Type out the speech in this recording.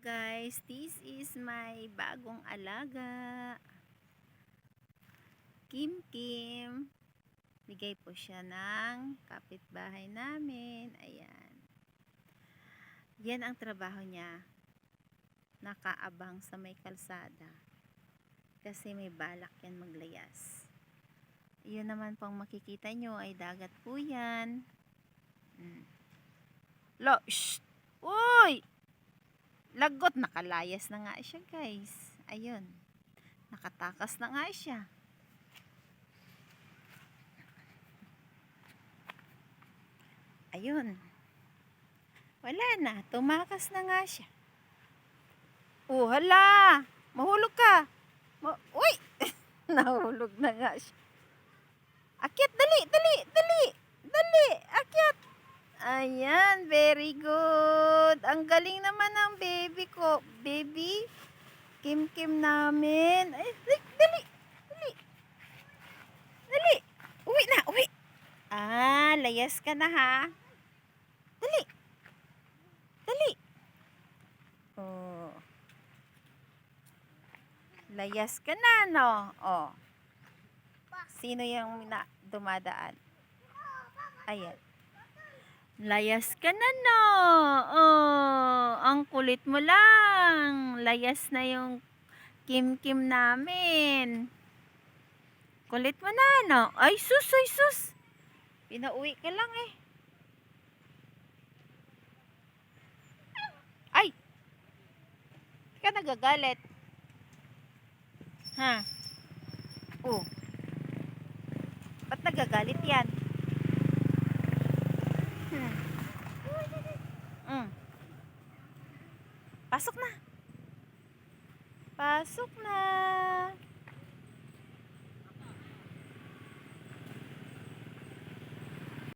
guys, this is my bagong alaga. Kim Kim. Bigay po siya ng kapitbahay namin. Ayan. Yan ang trabaho niya. Nakaabang sa may kalsada. Kasi may balak yan maglayas. Yun naman pong makikita nyo ay dagat po yan. Mm. Lo, shh! Uy! Lagot, nakalayas na nga siya guys. Ayun. Nakatakas na nga siya. Ayun. Wala na. Tumakas na nga siya. Oh, hala! Mahulog ka! Ma Uy! Nahulog na nga siya. Dali, dali! Dali! Akyat! Ayan, very good. Ang galing naman ng baby ko. Baby, kim-kim namin. Ay, dali, dali, dali. Uwi na, uwi. Ah, layas ka na ha. Dali. Dali. Oh. Layas ka na, no? Oh. Sino yung na dumadaan? Ayan. Layas ka na, no? Oh, ang kulit mo lang. Layas na yung kim-kim namin. Kulit mo na, no? Ay, sus, ay, sus. Pinauwi ka lang eh. Ay! Ka nagagalit. Ha? Oh. Ba't nagagalit yan? Hmm. Mm. Pasok na. Pasok na.